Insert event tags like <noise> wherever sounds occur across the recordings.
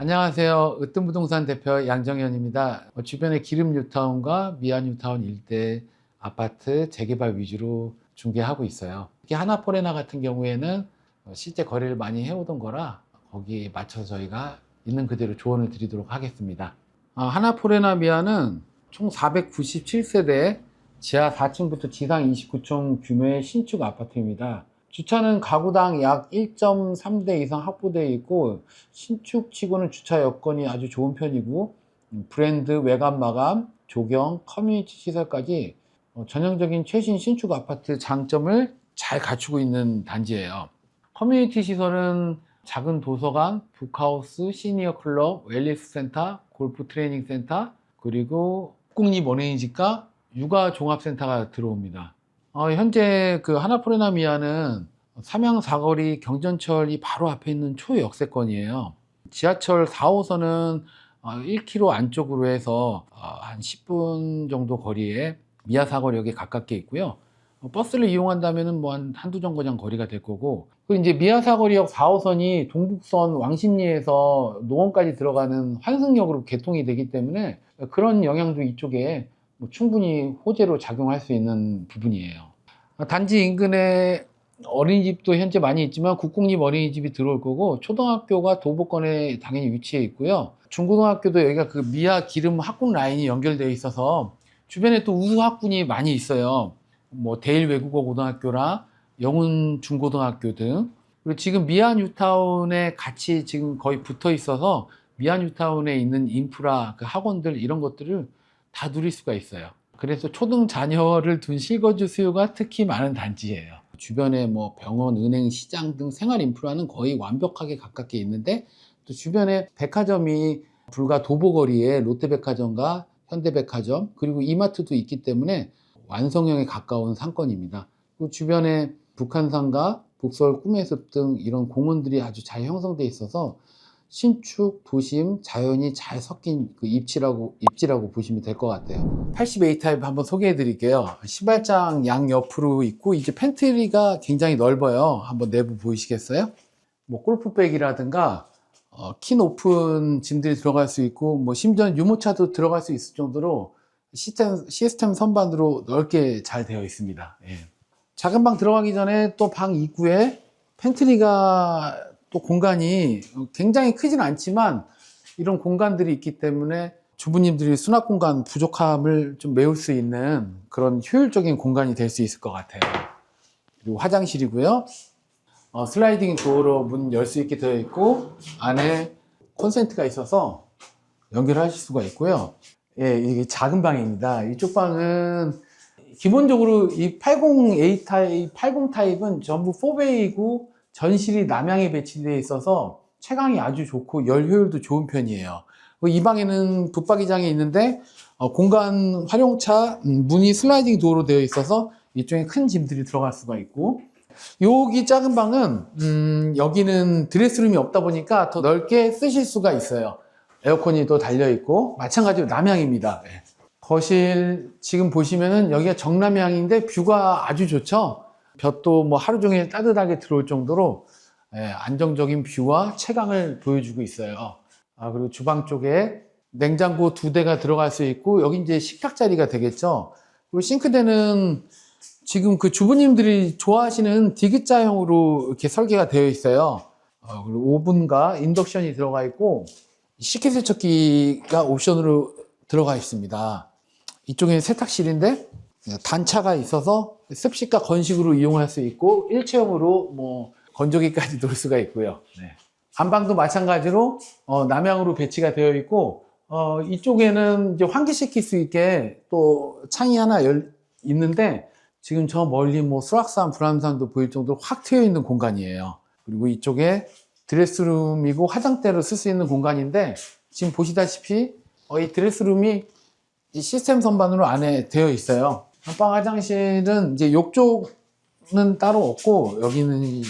안녕하세요. 으뜸부동산 대표 양정현입니다. 어, 주변의 기름 뉴타운과 미아 뉴타운 일대 아파트 재개발 위주로 중개하고 있어요. 특히 하나포레나 같은 경우에는 어, 실제 거래를 많이 해오던 거라 거기에 맞춰서 저희가 있는 그대로 조언을 드리도록 하겠습니다. 아, 하나포레나 미아는 총 497세대 지하 4층부터 지상 29층 규모의 신축 아파트입니다. 주차는 가구당 약 1.3대 이상 확보되어 있고 신축치고는 주차 여건이 아주 좋은 편이고 음, 브랜드 외관 마감, 조경, 커뮤니티 시설까지 어, 전형적인 최신 신축 아파트 장점을 잘 갖추고 있는 단지예요. 커뮤니티 시설은 작은 도서관, 북하우스, 시니어 클럽, 웰리스 센터, 골프 트레이닝 센터, 그리고 국립 어린이집과 육아 종합센터가 들어옵니다. 어, 현재 그 하나포레나미아는 삼양 사거리 경전철이 바로 앞에 있는 초역세권이에요. 지하철 4호선은 1km 안쪽으로 해서 어, 한 10분 정도 거리에 미아사거리역에 가깝게 있고요. 어, 버스를 이용한다면 뭐 한 한두 정거장 거리가 될 거고 그리고 이제 미아사거리역 4호선이 동북선 왕십리에서 노원까지 들어가는 환승역으로 개통이 되기 때문에 그런 영향도 이쪽에 뭐 충분히 호재로 작용할 수 있는 부분이에요. 단지 인근에 어린이집도 현재 많이 있지만 국공립 어린이집이 들어올 거고 초등학교가 도보권에 당연히 위치해 있고요. 중고등학교도 여기가 그 미아 기름 학군 라인이 연결되어 있어서 주변에 또 우수 학군이 많이 있어요. 뭐 대일 외국어 고등학교나 영훈 중고등학교 등 그리고 지금 미아 뉴타운에 같이 지금 거의 붙어 있어서 미아 뉴타운에 있는 인프라 그 학원들 이런 것들을 다 누릴 수가 있어요. 그래서 초등 자녀를 둔 실거주 수요가 특히 많은 단지예요. 주변에 뭐 병원, 은행, 시장 등 생활 인프라는 거의 완벽하게 가깝게 있는데 또 주변에 백화점이 불과 도보거리에 롯데백화점과 현대백화점 그리고 이마트도 있기 때문에 완성형에 가까운 상권입니다. 그리고 주변에 북한산과 북서울 꿈의 숲 등 이런 공원들이 아주 잘 형성돼 있어서 신축, 도심, 자연이 잘 섞인 그 입지라고, 입지라고 보시면 될 것 같아요. 80A 타입 한번 소개해 드릴게요. 신발장 양 옆으로 있고, 이제 팬트리가 굉장히 넓어요. 한번 내부 보이시겠어요? 뭐, 골프백이라든가, 어, 키 높은 짐들이 들어갈 수 있고, 뭐, 심지어 유모차도 들어갈 수 있을 정도로 시스템, 시스템 선반으로 넓게 잘 되어 있습니다. 예. 작은 방 들어가기 전에 또 방 입구에 팬트리가 또 공간이 굉장히 크진 않지만 이런 공간들이 있기 때문에 주부님들이 수납 공간 부족함을 좀 메울 수 있는 그런 효율적인 공간이 될 수 있을 것 같아요. 그리고 화장실이고요. 어, 슬라이딩 도어로 문 열 수 있게 되어 있고 안에 콘센트가 있어서 연결하실 수가 있고요. 예, 이게 작은 방입니다. 이쪽 방은 기본적으로 이 80A 타입, 80 타입은 전부 4베이고 전실이 남향에 배치되어 있어서 채광이 아주 좋고 열 효율도 좋은 편이에요. 이 방에는 붙박이장이 있는데 어, 공간 활용차 음, 문이 슬라이딩 도어로 되어 있어서 이쪽에 큰 짐들이 들어갈 수가 있고 여기 작은 방은 음, 여기는 드레스룸이 없다 보니까 더 넓게 쓰실 수가 있어요. 에어컨이 또 달려 있고 마찬가지로 남향입니다. 예. 거실 지금 보시면은 여기가 정남향인데 뷰가 아주 좋죠. 볕도 뭐 하루 종일 따뜻하게 들어올 정도로 예, 안정적인 뷰와 채광을 보여주고 있어요. 아, 그리고 주방 쪽에 냉장고 두 대가 들어갈 수 있고 여기 이제 식탁 자리가 되겠죠. 그리고 싱크대는 지금 그 주부님들이 좋아하시는 디귿자형으로 이렇게 설계가 되어 있어요. 어, 그리고 오븐과 인덕션이 들어가 있고 식기세척기가 옵션으로 들어가 있습니다. 이쪽에 세탁실인데 단차가 있어서 습식과 건식으로 이용할 수 있고 일체형으로 뭐 건조기까지 <laughs> 놓을 수가 있고요. 네. 안방도 마찬가지로 어, 남향으로 배치가 되어 있고 어, 이쪽에는 이제 환기시킬 수 있게 또 창이 하나 열, 있는데 지금 저 멀리 뭐 수락산, 불암산도 보일 정도로 확 트여 있는 공간이에요. 그리고 이쪽에 드레스룸이고 화장대로 쓸 수 있는 공간인데 지금 보시다시피 어, 이 드레스룸이 이 시스템 선반으로 안에 되어 있어요. 안방 화장실은 이제 욕조는 따로 없고 여기는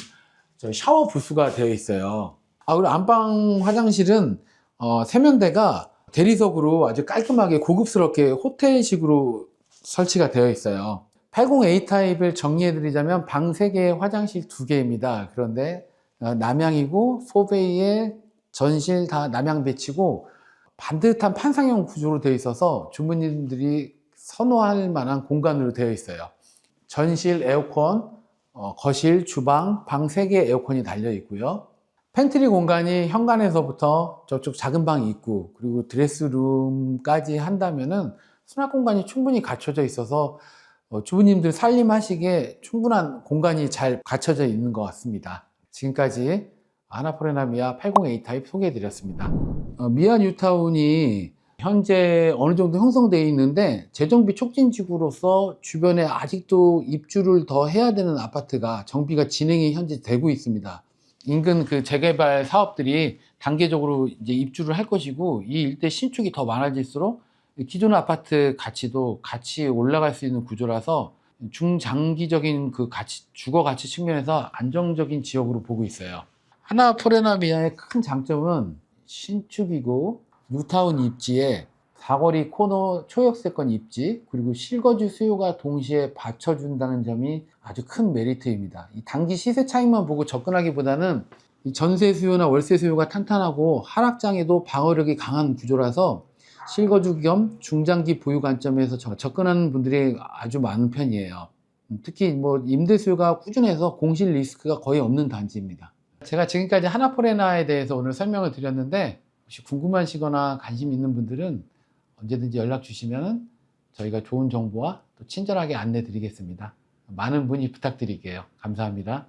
샤워 부스가 되어 있어요. 아 그리고 안방 화장실은 어, 세면대가 대리석으로 아주 깔끔하게 고급스럽게 호텔식으로 설치가 되어 있어요. 80A 타입을 정리해드리자면 방 3개, 화장실 2개입니다. 그런데 어, 남향이고 4베이에 전실 다 남양 배치고 반듯한 판상형 구조로 되어 있어서 주부님들이 선호할 만한 공간으로 되어 있어요. 전실 에어컨, 어, 거실, 주방, 방 3개 에어컨이 달려 있고요. 팬트리 공간이 현관에서부터 저쪽 작은 방 입구 그리고 드레스룸까지 한다면은 수납 공간이 충분히 갖춰져 있어서 어, 주부님들 살림하시기에 충분한 공간이 잘 갖춰져 있는 것 같습니다. 지금까지 아나포레나 미아 80A 타입 소개해 드렸습니다. 어, 미아 뉴타운이 현재 어느 정도 형성되어 있는데 재정비 촉진지구로서 주변에 아직도 입주를 더 해야 되는 아파트가 정비가 진행이 현재 되고 있습니다. 인근 그 재개발 사업들이 단계적으로 이제 입주를 할 것이고 이 일대 신축이 더 많아질수록 기존 아파트 가치도 같이 올라갈 수 있는 구조라서 중장기적인 그 가치 주거 가치 측면에서 안정적인 지역으로 보고 있어요. 하나 포레나 미아의 큰 장점은 신축이고 뉴타운 입지에 사거리 코너 초역세권 입지 그리고 실거주 수요가 동시에 받쳐준다는 점이 아주 큰 메리트입니다. 이 단기 시세 차익만 보고 접근하기보다는 이 전세 수요나 월세 수요가 탄탄하고 하락장에도 방어력이 강한 구조라서 실거주 겸 중장기 보유 관점에서 저- 접근하는 분들이 아주 많은 편이에요. 특히 뭐 임대 수요가 꾸준해서 공실 리스크가 거의 없는 단지입니다. 제가 지금까지 하나포레나에 대해서 오늘 설명을 드렸는데 혹시 궁금하시거나 관심 있는 분들은 언제든지 연락 주시면 저희가 좋은 정보와 또 친절하게 안내 드리겠습니다. 많은 문의 부탁드릴게요. 감사합니다.